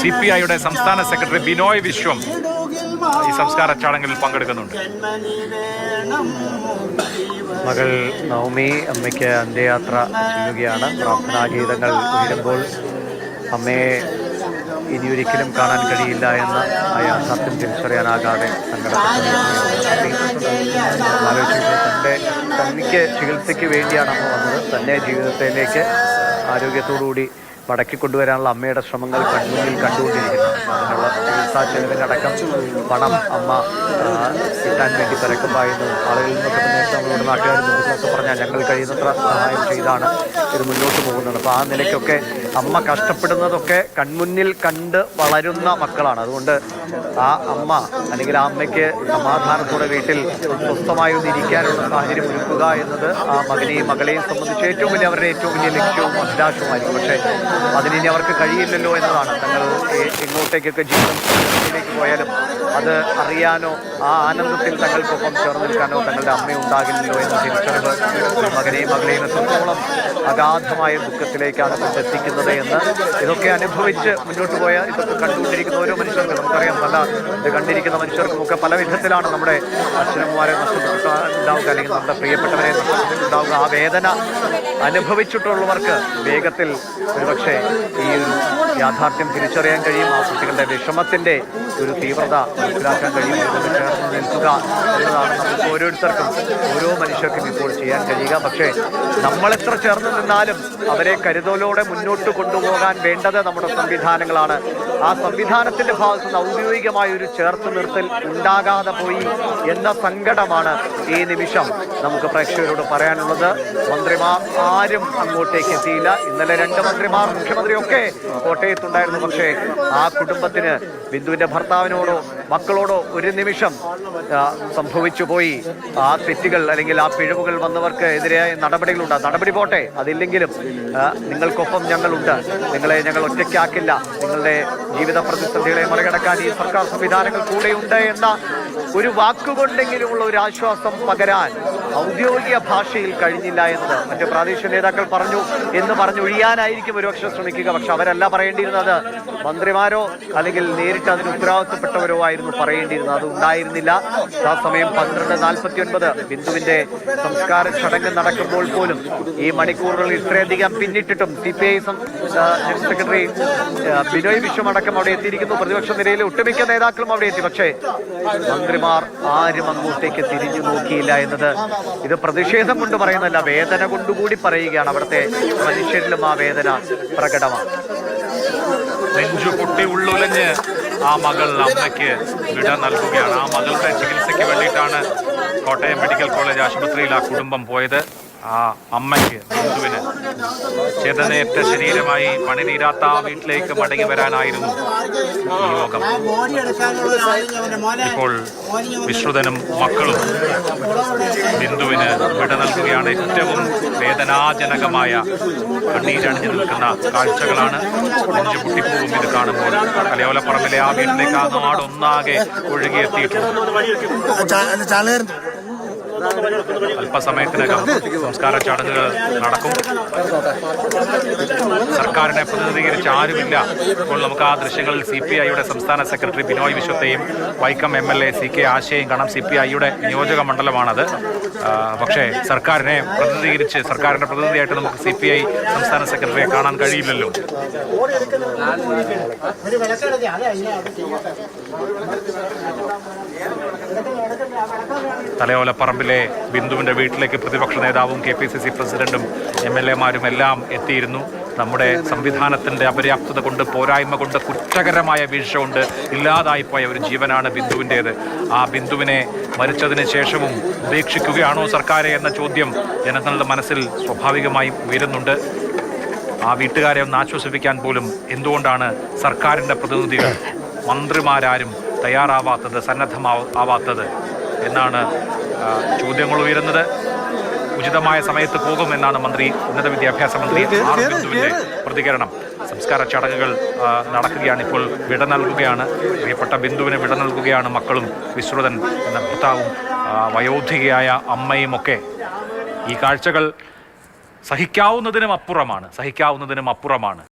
C P ഐയുടെ സംസ്ഥാന secretary Binoy വിശ്വം ഈ സംസ്കാര ചടങ്ങിൽ പങ്കെടുക്കുന്നുണ്ട്. മകൾ നവമി അമ്മയ്ക്ക് അന്ത്യയാത്ര ചെയ്യുകയാണ്. പ്രാർത്ഥനാ ഗീതങ്ങൾ ഉയരുമ്പോൾ അമ്മയെ ഇനിയൊരിക്കലും കാണാൻ കഴിയില്ല എന്ന ആ യാഥാർത്ഥ്യം തിരിച്ചറിയാനാകാതെ ആലോചിച്ചപ്പോൾ തന്റെ ചികിത്സയ്ക്ക് വേണ്ടിയാണ് അമ്മ വന്നത്. തന്നെ ജീവിതത്തിലേക്ക് ആരോഗ്യത്തോടുകൂടി മടക്കി കൊണ്ടുവരാനുള്ള അമ്മയുടെ ശ്രമങ്ങൾ കണ്ണൂരിൽ കണ്ടുകൊണ്ടിരിക്കുന്നു. അതിനുള്ള ചികിത്സാ ചെലവിനടക്കം പണം അമ്മ കിട്ടാൻ വേണ്ടി തിരക്കുമായിരുന്നു ആളുകളിൽ നിന്നൊക്കെ നേരത്തെ നമ്മളോട് നാട്ടുകാരിൽ നിന്നൊക്കെ പറഞ്ഞാൽ ഞങ്ങൾ കഴിയുന്നത്ര സഹായം ചെയ്താണ് ഇത് മുന്നോട്ട് പോകുന്നത്. അപ്പോൾ ആ നിലയ്ക്കൊക്കെ അമ്മ കഷ്ടപ്പെടുന്നതൊക്കെ കൺമുന്നിൽ കണ്ട് വളരുന്ന മക്കളാണ്. അതുകൊണ്ട് ആ അമ്മ അല്ലെങ്കിൽ ആ അമ്മയ്ക്ക് സമാധാനത്തോടെ വീട്ടിൽ സ്വസ്ഥമായി ഒന്ന് ഇരിക്കാനുള്ള സാഹചര്യം ഒരുക്കുക എന്നത് ആ മകനെയും മകളെയും സംബന്ധിച്ച് ഏറ്റവും വലിയ അവരുടെ ഏറ്റവും വലിയ ലക്ഷ്യവും അഭിലാഷവുമായിരിക്കും. പക്ഷേ അതിനി അവർക്ക് കഴിയില്ലല്ലോ എന്നതാണ്. തങ്ങൾ എങ്ങോട്ടേക്കൊക്കെ ജീവിതം പോയാലും അത് അറിയാനോ ആ ആനന്ദത്തിൽ തങ്ങൾക്കൊപ്പം ചേർന്ന് നിൽക്കാനോ തങ്ങളുടെ അമ്മ ഉണ്ടാകില്ലല്ലോ എന്ന തിരിച്ചറിവ് മകനെയും മകളെയും എത്രത്തോളം അഗാധമായ ദുഃഖത്തിലേക്കാണ് കൊണ്ടെത്തിക്കുന്നത് എന്ന് ഇതൊക്കെ അനുഭവിച്ച് മുന്നോട്ട് പോയ ഇതൊക്കെ കണ്ടുകൊണ്ടിരിക്കുന്ന ഓരോ മനുഷ്യർക്കും നമുക്കറിയാം. പല ഇത് കണ്ടിരിക്കുന്ന മനുഷ്യർക്കുമൊക്കെ പല വിധത്തിലാണ് നമ്മുടെ അച്ഛനമ്മമാരെ നഷ്ടപ്പെട്ടുണ്ടാവുക അല്ലെങ്കിൽ നമ്മുടെ പ്രിയപ്പെട്ടവരെ നഷ്ടപ്പെട്ടിട്ടുണ്ടാവുക ആ വേദന അനുഭവിച്ചിട്ടുള്ളവർക്ക് വേഗത്തിൽ ഒരുപക്ഷെ ഈ യാഥാർത്ഥ്യം തിരിച്ചറിയാൻ കഴിയും. ആ കുട്ടികളുടെ വിഷമത്തിന്റെ ഒരു തീവ്രത മനസ്സിലാക്കാൻ കഴിയും. ചേർന്ന് നിൽക്കുക എന്നതാണ് നമുക്ക് ഓരോരുത്തർക്കും ഓരോ മനുഷ്യർക്കും ഇപ്പോൾ ചെയ്യാൻ കഴിയുക. പക്ഷേ നമ്മളെത്ര ചേർന്ന് നിന്നാലും അവരെ കരുതലോടെ മുന്നോട്ട് കൊണ്ടുപോകാൻ വേണ്ടത് നമ്മുടെ സംവിധാനങ്ങളാണ്. ആ സംവിധാനത്തിന്റെ ഭാഗത്ത് നിന്ന് ഔദ്യോഗികമായ ഒരു ചേർത്ത് നിർത്തൽ ഉണ്ടാകാതെ പോയി എന്ന സങ്കടമാണ് ഈ നിമിഷം നമുക്ക് പ്രേക്ഷകരോട് പറയാനുള്ളത്. മന്ത്രിമാർ ആരും അങ്ങോട്ടേക്ക് എത്തിയില്ല. ഇന്നലെ രണ്ട് മന്ത്രിമാർ മുഖ്യമന്ത്രിയൊക്കെ കോട്ടയത്തുണ്ടായിരുന്നു. പക്ഷേ ആ കുടുംബത്തിന് ബിന്ദുവിന്റെ ഭർത്താവിനോടോ മക്കളോടോ ഒരു നിമിഷം സംഭവിച്ചു പോയി. ആ തെറ്റുകൾ അല്ലെങ്കിൽ ആ പിഴവുകൾ വന്നവർക്ക് എതിരായ നടപടികളുണ്ട്. നടപടി പോട്ടെ. അതില്ലെങ്കിലും നിങ്ങൾക്കൊപ്പം ഞങ്ങളുണ്ട്. നിങ്ങളെ ഞങ്ങൾ ഒറ്റയ്ക്കാക്കില്ല. നിങ്ങളുടെ ജീവിത പ്രതിസന്ധികളെ മറികടക്കാൻ ഈ സർക്കാർ സംവിധാനങ്ങൾ കൂടെയുണ്ട് എന്ന ഒരു വാക്കുകൊണ്ടെങ്കിലുമുള്ള ഒരു ആശ്വാസം പകരാൻ ഔദ്യോഗിക ഭാഷയിൽ കഴിഞ്ഞില്ല എന്നത്. മറ്റ് പ്രാദേശിക നേതാക്കൾ പറഞ്ഞു എന്ന് പറഞ്ഞൊഴിയാനായിരിക്കും ഒരുപക്ഷെ ശ്രമിക്കുക. പക്ഷെ അവരല്ല പറയേണ്ടിയിരുന്നത്. മന്ത്രിമാരോ അല്ലെങ്കിൽ നേരിട്ട് അതിന് ഉത്തരവാദിത്തപ്പെട്ടവരോ ആയിരുന്നു പറയേണ്ടിയിരുന്നത്. അത് ഉണ്ടായിരുന്നില്ല. ആ സമയം പന്ത്രണ്ട് നാൽപ്പത്തി ഒൻപത് ബിന്ദുവിന്റെ സംസ്കാര ചടങ്ങ് നടക്കുമ്പോൾ പോലും ഈ മണിക്കൂറുകൾ ഇത്രയധികം പിന്നിട്ടിട്ടും C P I secretary Binoy Viswam അടക്കം അവിടെ എത്തിയിരിക്കുന്നു. പ്രതിപക്ഷ നിരയിലെ ഒട്ടുമിക്ക നേതാക്കളും അവിടെ എത്തി. പക്ഷേ മന്ത്രിമാർ ആരും അങ്ങോട്ടേക്ക് തിരിഞ്ഞു നോക്കിയില്ല എന്നത് ഇത് പ്രതിഷേധം കൊണ്ട് പറയുന്നതല്ല വേദന കൊണ്ടുകൂടി പറയുകയാണ്. അവിടുത്തെ മനുഷ്യരിലും ആ വേദന പ്രകടമാണ്. നെഞ്ചു പൊട്ടി ഉള്ളുലഞ്ഞ് ആ മകൾ അമ്മയ്ക്ക് വിട നൽകുകയാണ്. ആ മകളുടെ ചികിത്സയ്ക്ക് വേണ്ടിയിട്ടാണ് കോട്ടയം മെഡിക്കൽ കോളേജ് ആശുപത്രിയിൽ ആ കുടുംബം പോയത്. ആ അമ്മയ്ക്ക് ബിന്ദുവിന് ചേതനേറ്റ ശരീരമായി പണിതീരാത്ത ആ വീട്ടിലേക്ക് മടങ്ങി വരാനായിരുന്നു ഇപ്പോൾ വിശ്രുതനും മക്കളും ബിന്ദുവിന് വിട നൽകുകയാണ് ഏറ്റവും വേദനാജനകമായ കണ്ണീരണിഞ്ഞു നിൽക്കുന്ന കാഴ്ചകളാണ് നെഞ്ചു പൊട്ടിപ്പോകും ഇത് കാണുമ്പോൾ. കലയോലപ്പറമ്പിലെ ആ വീട്ടിലേക്ക് ആ നാടൊന്നാകെ ഒഴുകിയെത്തിയിട്ടുണ്ട്. അല്പസമയത്തിനകം സംസ്കാര ചടങ്ങുകൾ നടക്കും. സർക്കാരിനെ പ്രതിനിധീകരിച്ച് ആരുമില്ല. ഇപ്പോൾ നമുക്ക് ആ ദൃശ്യങ്ങളിൽ സി പി ഐയുടെ സംസ്ഥാന secretary Binoy വിശ്വത്തെയും Vaikom M L A C K ആശയും കാണാം. സി പി ഐയുടെ നിയോജക മണ്ഡലമാണത്. പക്ഷേ സർക്കാരിനെ പ്രതിനിധീകരിച്ച് സർക്കാരിന്റെ പ്രതിനിധിയായിട്ട് നമുക്ക് സി പി ഐ സംസ്ഥാന സെക്രട്ടറിയെ കാണാൻ കഴിയില്ലല്ലോ. തലയോലപ്പറമ്പിലെ ബിന്ദുവിന്റെ വീട്ടിലേക്ക് പ്രതിപക്ഷ നേതാവും കെ പി സി സി പ്രസിഡന്റും എം എൽ എമാരും എല്ലാം എത്തിയിരുന്നു. നമ്മുടെ സംവിധാനത്തിന്റെ അപര്യാപ്തത കൊണ്ട് പോരായ്മ കൊണ്ട് കുറ്റകരമായ വീഴ്ച കൊണ്ട് ഇല്ലാതായിപ്പോയ ഒരു ജീവനാണ് ബിന്ദുവിന്റേത് ആ ബിന്ദുവിനെ മരിച്ചതിന് ശേഷവും ഉപേക്ഷിക്കുകയാണോ സർക്കാരെ എന്ന ചോദ്യം ജനങ്ങളുടെ മനസ്സിൽ സ്വാഭാവികമായും ഉയരുന്നുണ്ട്. ആ വീട്ടുകാരെ ഒന്ന് ആശ്വസിപ്പിക്കാൻ പോലും എന്തുകൊണ്ടാണ് സർക്കാരിന്റെ പ്രതിനിധികൾ മന്ത്രിമാരാരും തയ്യാറാവാത്തത് സന്നദ്ധമാവാത്തത് എന്നാണ് ചോദ്യങ്ങൾ ഉയരുന്നത് ഉചിതമായ സമയത്ത് പോകുമെന്നാണ് മന്ത്രി ഉന്നത വിദ്യാഭ്യാസ മന്ത്രി ആർ ബിന്ദുവിന്റെ പ്രതികരണം. സംസ്കാര ചടങ്ങുകൾ നടക്കുകയാണ് ഇപ്പോൾ വിട നൽകുകയാണ്. പ്രിയപ്പെട്ട ബിന്ദുവിന് വിട നൽകുകയാണ് മക്കളും വിശ്രുതൻ എന്ന ഭർത്താവും വയോധികയായ അമ്മയും ഒക്കെ. ഈ കാഴ്ചകൾ സഹിക്കാവുന്നതിനും അപ്പുറമാണ് സഹിക്കാവുന്നതിനും അപ്പുറമാണ്.